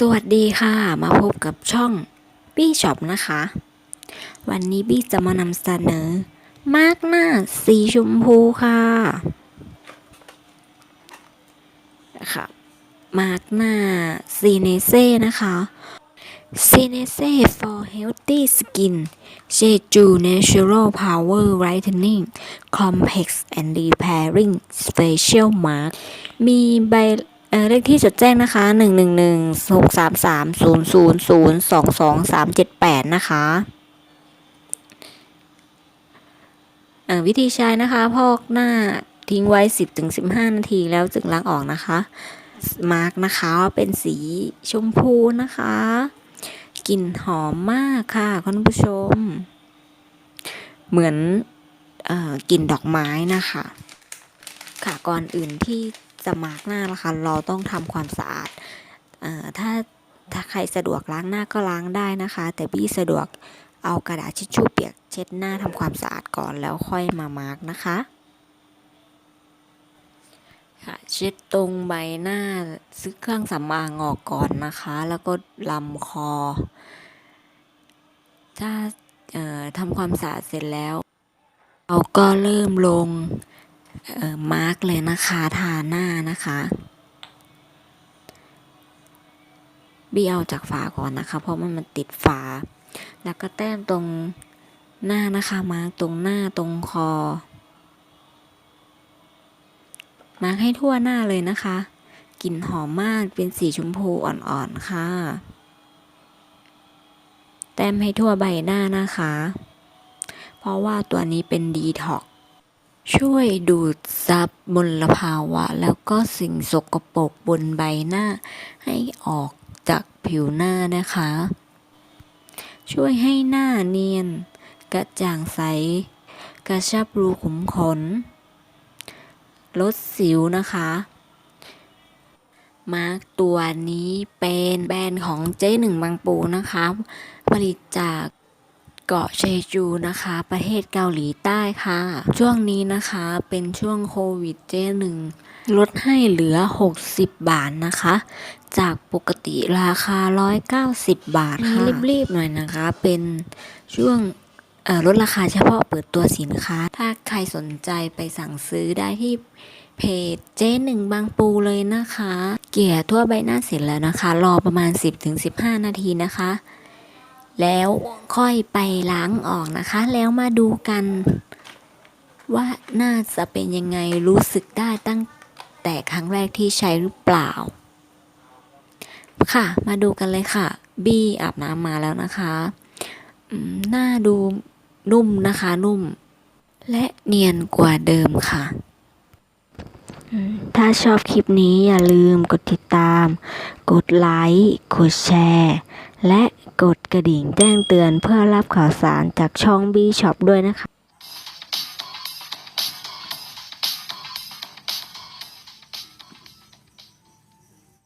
สวัสดีค่ะ มาพบกับช่องบี้ช็อปนะคะ วันนี้บี้จะมานำเสนอ มาร์กหน้าสีชมพูค่ะค่ะมาร์กหน้าซีเนเซ่นะคะซีเนเซ่ for healthy skin เชจู natural power whitening complex and repairing facial mark มีใบ เลขที่จดแจ้งนะคะหนึ่งหนึ่งหนึ่งหกสามสามศูนย์ศูนย์ศูนย์สองสองสามเจ็ดแปดนะคะวิธีใช้นะคะ พอกหน้าทิ้งไว้สิบถึงสิบห้านาทีแล้วจึงล้างออกนะคะ มาร์กนะคะเป็นสีชมพูนะคะ กลิ่นหอมมากค่ะคุณผู้ชม เหมือนอกลิ่นดอกไม้นะคะ ค่ะก่อนอื่นที่ จะมาร์กหน้านะคะ เราต้องทำความสะอาดเอ่อถ้าถ้าใครสะดวกล้างหน้าก็ล้างได้นะคะ แต่บี้สะดวกเอากระดาษทิชชู่เปียกเช็ดหน้าทำความสะอาดก่อนแล้วค่อยมามาร์กนะคะค่ะเช็ดตรงใบหน้าซื้อเครื่องสำอางออกก่อนนะคะ แล้วก็ลำคอ ถ้าเอ่อทำความสะอาดเสร็จแล้ว เราก็เริ่มลง มาร์กเลยนะคะทาหน้านะคะบีเอาจากฝาก่อนนะคะ เพราะมันมันติดฝา แล้วก็แต้มตรงหน้านะคะมาร์กตรงหน้าตรงคอ มาร์กให้ทั่วหน้าเลยนะคะ กลิ่นหอมมากเป็นสีชมพูอ่อนๆค่ะ แต้มให้ทั่วใบหน้านะคะ เพราะว่าตัวนี้เป็นดีท็อก ช่วยดูดซับมลภาวะ แล้วก็สิ่งสกปรกบนใบหน้า ให้ออกจากผิวหน้านะคะ ช่วยให้หน้าเนียน กระจ่างใส กระชับรูขุมขน ลดสิวนะคะ มาร์กตัวนี้เป็นแบรนด์ของเจ๊หนึ่งบางปูนะคะ ผลิตจาก เกาะเชจูนะคะ ประเทศเกาหลีใต้ค่ะ ช่วงนี้นะคะเป็นช่วงโควิดเจ๊หนึ่งลดให้เหลือ 60 บาทนะคะ จากปกติราคา 190 บาทค่ะรีบๆหน่อยนะคะ เป็นช่วงเอ่อลดราคาเฉพาะเปิดตัวสินค้า ถ้าใครสนใจไปสั่งซื้อได้ที่เพจเจ๊หนึ่งบางปูเลยนะคะ เกลี่ยทั่วใบหน้าเสร็จแล้วนะคะ รอประมาณ 10-15 นาทีนะคะ แล้วค่อยไปล้างออกนะคะ แล้วมาดูกัน ว่าน่าจะเป็นยังไงรู้สึกได้ตั้งแต่ครั้งแรกที่ใช้หรือเปล่า ค่ะ มาดูกันเลยค่ะ บี้อาบน้ำมาแล้วนะคะหน้าดูนุ่มนะคะนุ่ม และเนียนกว่าเดิมค่ะ ถ้าชอบคลิปนี้อย่าลืมกดติดตาม กดไลค์ กดแชร์ และกดกระดิ่งแจ้งเตือนเพื่อรับข่าวสารจากช่อง B Shop ด้วยนะคะ